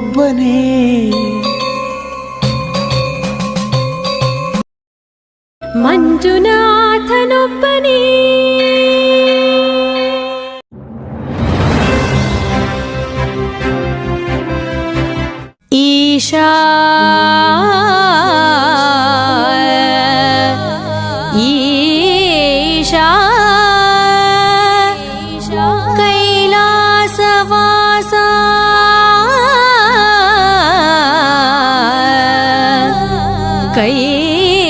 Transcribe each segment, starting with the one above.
ಒಬ್ಬನೇ ಮಂಜುನಾಥನೊಬ್ಬನೇ ಈಶಾ கையே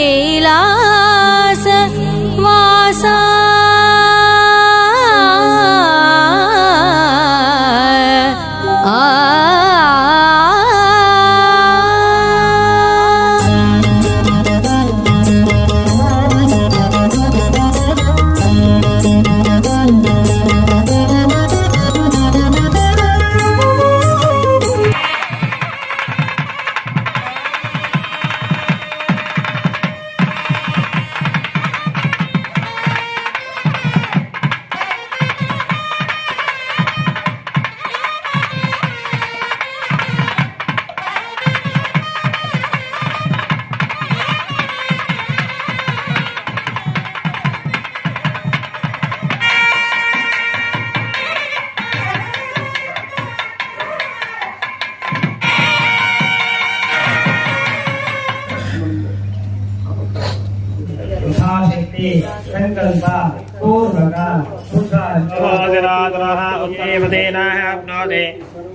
भगवतिरातरः उत्येव तेनाः आप्नोति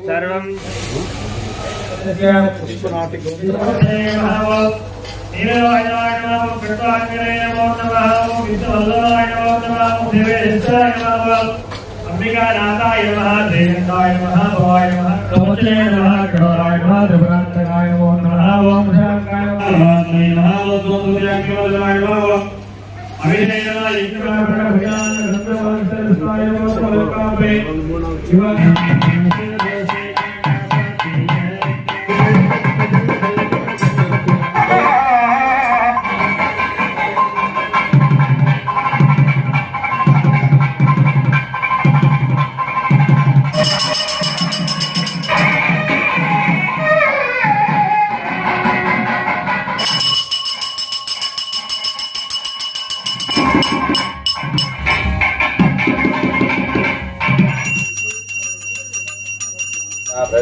सर्वं अंबिकानाथाय नमः देवताय नमः भवाय नमः कवचे नमः गणराय नमः देवरांतकाय नमो नमः ओम शांताय नमः नमः ओम दुर्गाय नमः ओम अभिषेकना यज्ञना भगवान Thank you.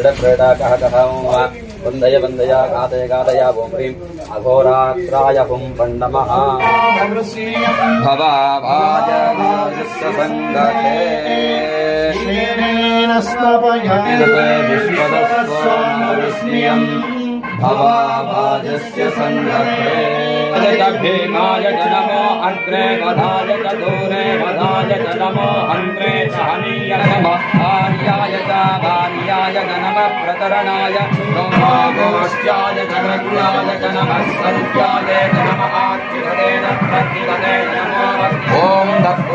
क्रीडक्रीडा कह कः वन्दय वन्दया गातय गातया ओं ह्रीं अघोरात्राय हुं पण्डमः भवाभाजसङ्गते विश्वदस्वामविस्मियम् सङ्गते भीमाय च नमो अग्रे वधाय च दूरे वधाय च नमो हन्त्रे च हनीय नमः च भार्याय च नमः प्रतरणाय नमोष्याय च नग्नाय च नमः सत्याय च नमः आत्मदेन प्रतिपदे नमो ॐ तत्पुरुषाय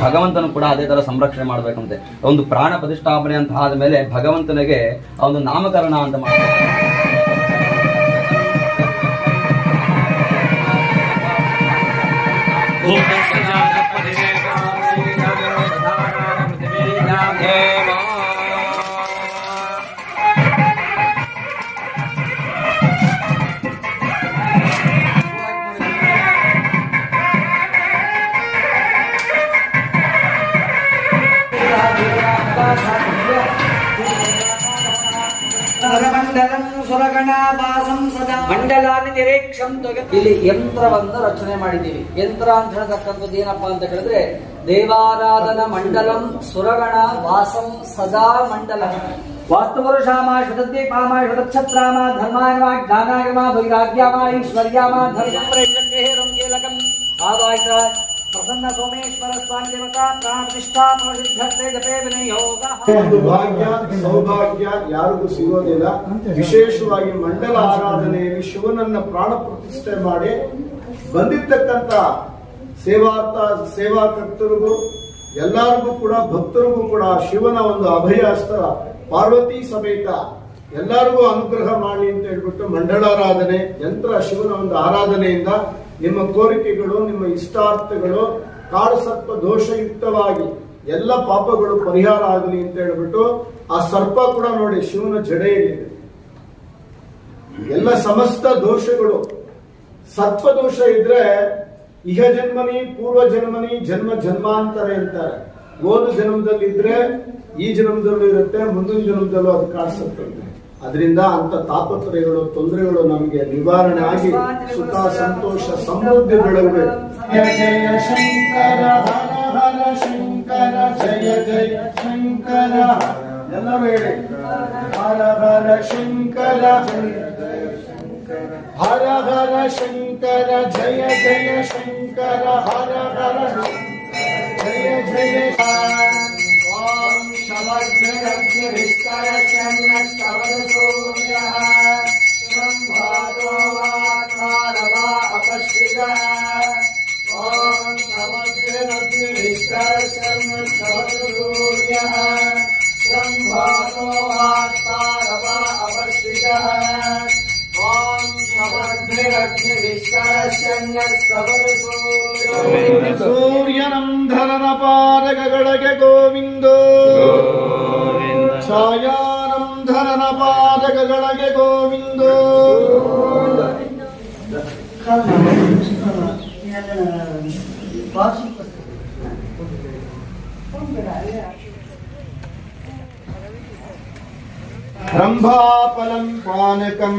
ಭಗವಂತನು ಕೂಡ ಅದೇ ತರ ಸಂರಕ್ಷಣೆ ಮಾಡ್ಬೇಕಂತೆ. ಒಂದು ಪ್ರಾಣ ಪ್ರತಿಷ್ಠಾಪನೆ ಅಂತ ಆದ್ಮೇಲೆ ಭಗವಂತನಿಗೆ ಒಂದು ನಾಮಕರಣ ಅಂತ ಮಾಡ್ತಾರೆ ಮಂಡಲಾನಿ ನಿರೀಕ್ಷಂ ಇಲ್ಲಿ ಯಂತ್ರವನ್ನು ರಚನೆ ಮಾಡಿದ್ದೀವಿ. ಯಂತ್ರ ಅಂತ ಹೇಳ್ತಕ್ಕಂಥದ್ದು ಏನಪ್ಪಾ ಅಂತ ಹೇಳಿದ್ರೆ ದೇವಾರಾಧನ ಮಂಡಲಂ ಸುರಗಣ ವಾಸಂ ಸದಾ ಮಂಡಲ. ವಾಸ್ತುಪುರುಷಾಮ ಶತದ್ವೀಪಾಮ ಶತಕ್ಷತ್ರಾಮ ಧರ್ಮಾಯಮ ಜ್ಞಾನಾಯಮ ಭೈರಾಗ್ಯಾಮ ಈಶ್ವರ್ಯಾಮ ಧರ್ಮ ಆವಾಯ್ತ ಪ್ರಸನ್ನ ಸೋಮೇಶ್ವರ ಸ್ವಾಮಿ ದೇವತಾ ಜಪೇ ಒಂದು ಭಾಗ್ಯ, ಸೌಭಾಗ್ಯ ಯಾರಿಗೂ ಸಿಗೋದಿಲ್ಲ. ವಿಶೇಷವಾಗಿ ಮಂಡಲ ಆರಾಧನೆಯಲ್ಲಿ ಶಿವನನ್ನ ಪ್ರಾಣ ಪ್ರತಿಷ್ಠೆ ಮಾಡಿ ಬಂದಿರ್ತಕ್ಕಂತ ಸೇವಾರ್ಥ ಸೇವಾಕರ್ತರಿಗೂ ಎಲ್ಲರಿಗೂ ಕೂಡ, ಭಕ್ತರಿಗೂ ಕೂಡ ಶಿವನ ಒಂದು ಅಭಯ ಪಾರ್ವತಿ ಸಮೇತ ಎಲ್ಲರಿಗೂ ಅನುಗ್ರಹ ಮಾಡಿ ಅಂತ ಹೇಳ್ಬಿಟ್ಟು ಮಂಡಳಾರಾಧನೆ ಯಂತ್ರ ಶಿವನ ಒಂದು ಆರಾಧನೆಯಿಂದ ನಿಮ್ಮ ಕೋರಿಕೆಗಳು, ನಿಮ್ಮ ಇಷ್ಟಾರ್ಥಗಳು ಕಾಳಸರ್ಪ ದೋಷಯುಕ್ತವಾಗಿ ಎಲ್ಲ ಪಾಪಗಳು ಪರಿಹಾರ ಆಗಲಿ ಅಂತ ಹೇಳ್ಬಿಟ್ಟು ಆ ಸರ್ಪ ಕೂಡ ನೋಡಿ ಶಿವನ ಜಡೆಯಲ್ಲಿದೆ ಎಲ್ಲ ಸಮಸ್ತ ದೋಷಗಳು ಸತ್ವ ದೋಷ ಇದ್ರೆ ಇಹ ಜನ್ಮನಿ, ಪೂರ್ವ ಜನ್ಮನಿ, ಜನ್ಮ ಜನ್ಮಾಂತರ ಅಂತಾರೆ. ಓದು ಜನ್ಮದಲ್ಲಿ ಇದ್ರೆ ಈ ಜನ್ಮದಲ್ಲೂ ಇರುತ್ತೆ, ಮುಂದಿನ ಜನ್ಮದಲ್ಲೂ ಅದು ಕಾಣಿಸುತ್ತೆ ಅದರಿಂದ ಅಂತ ತಾಪತ್ರಯಗಳು ತೊಂದರೆಗಳು ನಮಗೆ ನಿವಾರಣೆ ಆಗಿ ಸುಖ ಸಂತೋಷ ಸಮೃದ್ಧಿ ಬೆಳಗಬೇಕು ಜಯ ಜಯ ಶಂಕರ ಹರ ಹರ ಶಂಕರ ಜಯ ಜಯ ಶಂಕರ. ಎಲ್ಲರೂ ಹೇಳಿ. ಹರ ಹರ ಶಂಕರ ಹರ ಹರ ಶಂಕರ ಜಯ ಜಯ ಶಂಕರ. ಹರ ಹರ ಜಯ ಜಯ समग्निरग्निविस्तरसन्नस्तवदसोम्यः संवादो वाकार वा अपश्रितः ॐ समग्निरग्निविस्तरसन्नस्तवदसोम्यः संवादो वाकार वा ಸೂರ್ಯನಂಧರನ ಪಾದಕಗಳಿಗೆ ಗೋವಿಂದೋ ಛಾಯಾನಂಧರನ ಪಾದಕಗಳಿಗೆ ಗೋವಿಂದೋ ರಂಭಾಫಲಂ ಪಾನಕಂ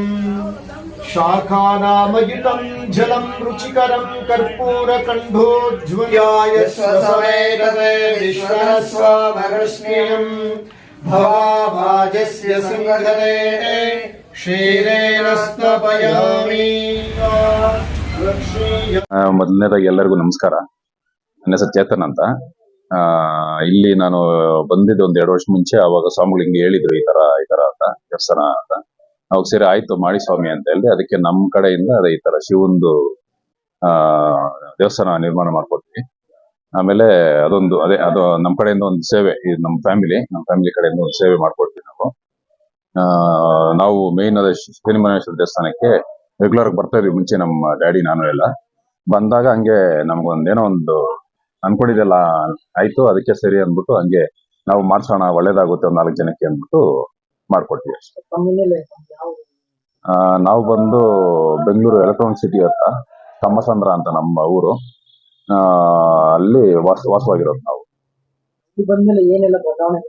ಶಾಖಾನಾಮಯುತಂ ಜಲಂ ರುಚಿಕರಂ ಕರ್ಪೂರ ಕಂಠೋಜ್ವಲಾಯ ಸ್ವಸಮೇತವೇ ವಿಶ್ವಸ್ವಮರಶ್ಮಿಯಂ ಭವಾಭಾಜಸ್ಯ ಸಿಂಹಧನೆ ಕ್ಷೀರೇಣ ಸ್ತಪಯಾಮಿ ಲಕ್ಷ್ಮೀಯ ಆ, ಮೊದಲನೇದಾಗಿ ಎಲ್ಲರಿಗೂ ನಮಸ್ಕಾರ ನನ್ನ ಹೆಸರು ಚೇತನ್ ಅಂತ ಆ, ಇಲ್ಲಿ ನಾನು ಬಂದಿದ್ದು ಒಂದ್ ಎರಡು ವರ್ಷ ಮುಂಚೆ ಅವಾಗ ಸ್ವಾಮಿಗಳು ಹಿಂಗೆ ಹೇಳಿದ್ರು ಈ ತರ ಈ ತರ ಅಂತ ದೇವಸ್ಥಾನ ಅಂತ. ಅವಾಗ ಸರಿ ಆಯ್ತು ಮಾಡಿ ಸ್ವಾಮಿ ಅಂತ ಹೇಳಿ ಅದಕ್ಕೆ ನಮ್ ಕಡೆಯಿಂದ ಅದೇ ಈ ತರ ಶಿವಂದು ಆ ದೇವಸ್ಥಾನ ನಿರ್ಮಾಣ ಮಾಡ್ಕೊಡ್ತೀವಿ ಆಮೇಲೆ ಅದೊಂದು ಅದೇ ಅದು ನಮ್ ಕಡೆಯಿಂದ ಒಂದು ಸೇವೆ ಇದು ನಮ್ಮ ಫ್ಯಾಮಿಲಿ ನಮ್ಮ ಫ್ಯಾಮಿಲಿ ಕಡೆಯಿಂದ ಒಂದು ಸೇವೆ ಮಾಡ್ಕೊಡ್ತೀವಿ ನಾವು. ಆ ನಾವು ಮೇನ್ ಅದೇ ಶ್ರೀನಿಮನೇಶ್ವರ ದೇವಸ್ಥಾನಕ್ಕೆ ರೆಗ್ಯುಲರ್ ಬರ್ತಾ ಇದ್ವಿ. ಮುಂಚೆ ನಮ್ಮ ಡ್ಯಾಡಿ ನಾನು ಎಲ್ಲ. ಬಂದಾಗ ಹಂಗೆ ನಮ್ಗೊಂದೇನೋ ಒಂದು ಅನ್ಕೊಂಡಿದ್ದೆಲ್ಲ ಆಯ್ತು ಅದಕ್ಕೆ ಸರಿ ಅಂದ್ಬಿಟ್ಟು ಹಂಗೆ ನಾವು ಮಾಡ್ಸೋಣ ಒಳ್ಳೇದಾಗುತ್ತೆ ಒಂದ್ ನಾಲ್ಕು ಜನಕ್ಕೆ ಅಂದ್ಬಿಟ್ಟು ಮಾಡ್ಕೊಡ್ತೀವಿ ಅಷ್ಟೇ. ಆ, ನಾವು ಬಂದು ಬೆಂಗಳೂರು ಎಲೆಕ್ಟ್ರಾನಿಕ್ ಸಿಟಿ ಹತ್ರ ತಮ್ಮಸಂದ್ರ ಅಂತ ನಮ್ಮ ಊರು. ಆ, ಅಲ್ಲಿ ವಾಸ ವಾಸವಾಗಿರೋದು ನಾವು. ಇಲ್ಲಿ ಬಂದ್ಮೇಲೆ ಏನೆಲ್ಲ ಬದಲಾವಣೆ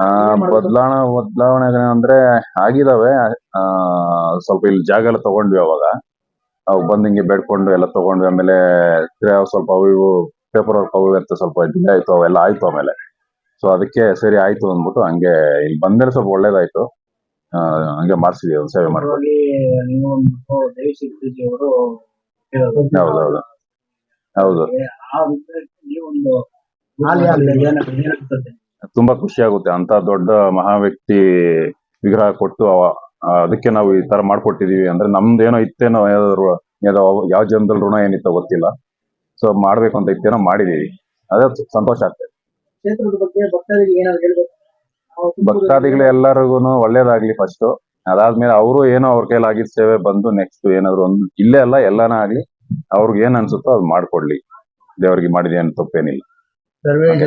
ಆ ಬದಲಾವಣೆ ಬದಲಾವಣೆ ಅಂದ್ರೆ ಆಗಿದಾವೆ. ಆ ಸ್ವಲ್ಪ ಇಲ್ಲಿ ಜಾಗ ಎಲ್ಲ ತಗೊಂಡ್ವಿ ಅವಾಗ. ಅವು ಬಂದ್ ಹಿಂಗೆ ಬೇಡ್ಕೊಂಡು ಎಲ್ಲ ತಗೊಂಡ್ವಿ. ಆಮೇಲೆ ಸ್ವಲ್ಪ ಅವು ಇವು ಪೇಪರ್ ವರ್ಕ್ ಅವು ಇವು ಅಂತ ಸ್ವಲ್ಪ ಡಿಲೇ ಆಯ್ತು ಅವೆಲ್ಲ ಆಯ್ತು ಆಮೇಲೆ. ಸೊ ಅದಕ್ಕೆ ಸರಿ ಆಯ್ತು ಅಂದ್ಬಿಟ್ಟು ಹಂಗೆ ಇಲ್ಲಿ ಬಂದ್ರೆ ಸ್ವಲ್ಪ ಒಳ್ಳೇದಾಯ್ತು. ಆ, ಹಂಗೆ ಮಾಡಿಸಿದ್ವಿ ಒಂದು ಸೇವೆ ಮಾಡ್ಕೊಂಡು. ನೀವು ಅವರು. ಹೌದೌದು ಹೌದು ಆ ನೀವೊಂದು ಆಗಲಿ ಏನಕ್ಕೆ ತುಂಬಾ ಖುಷಿ ಆಗುತ್ತೆ. ಅಂತ ದೊಡ್ಡ ಮಹಾ ವ್ಯಕ್ತಿ ವಿಗ್ರಹ ಕೊಟ್ಟು ಅವ- ಅದಕ್ಕೆ ನಾವು ಈ ತರ ಮಾಡ್ಕೊಟ್ಟಿದೀವಿ. ಅಂದ್ರೆ ನಮ್ದೇನೋ ಏನೋ ಇತ್ತೇನೋ ಏನಾದ್ರು ಯಾವ ಜನದಲ್ಲಿ ಋಣ ಏನಿತ್ತೋ ಗೊತ್ತಿಲ್ಲ. ಸೊ ಮಾಡ್ಬೇಕು ಅಂತ ಇತ್ತೇನೋ ಮಾಡಿದೀವಿ. ಅದೇ ಸಂತೋಷ ಆಗ್ತದೆ. ಭಕ್ತಾದಿಗಳು ಎಲ್ಲರಿಗೂ ಒಳ್ಳೇದಾಗ್ಲಿ ಫಸ್ಟ್ ಅದಾದ್ಮೇಲೆ ಅವರು ಏನೋ ಅವ್ರ ಕೈಲಿ ಆಗಿದ್ ಸೇವೆ ಬಂದು ನೆಕ್ಸ್ಟ್ ಏನಾದ್ರು ಒಂದು ಇಲ್ಲೇ ಅಲ್ಲ ಎಲ್ಲಾನ ಆಗ್ಲಿ ಅವ್ರಿಗೆ ಏನ್ ಅನ್ಸುತ್ತೋ ಅದು ಮಾಡ್ಕೊಡ್ಲಿ. ದೇವ್ರಿಗೆ ಮಾಡಿದೆ ಅಂತ ತಪ್ಪೇನಿಲ್ಲ. ಸರ್ವೇ Okay,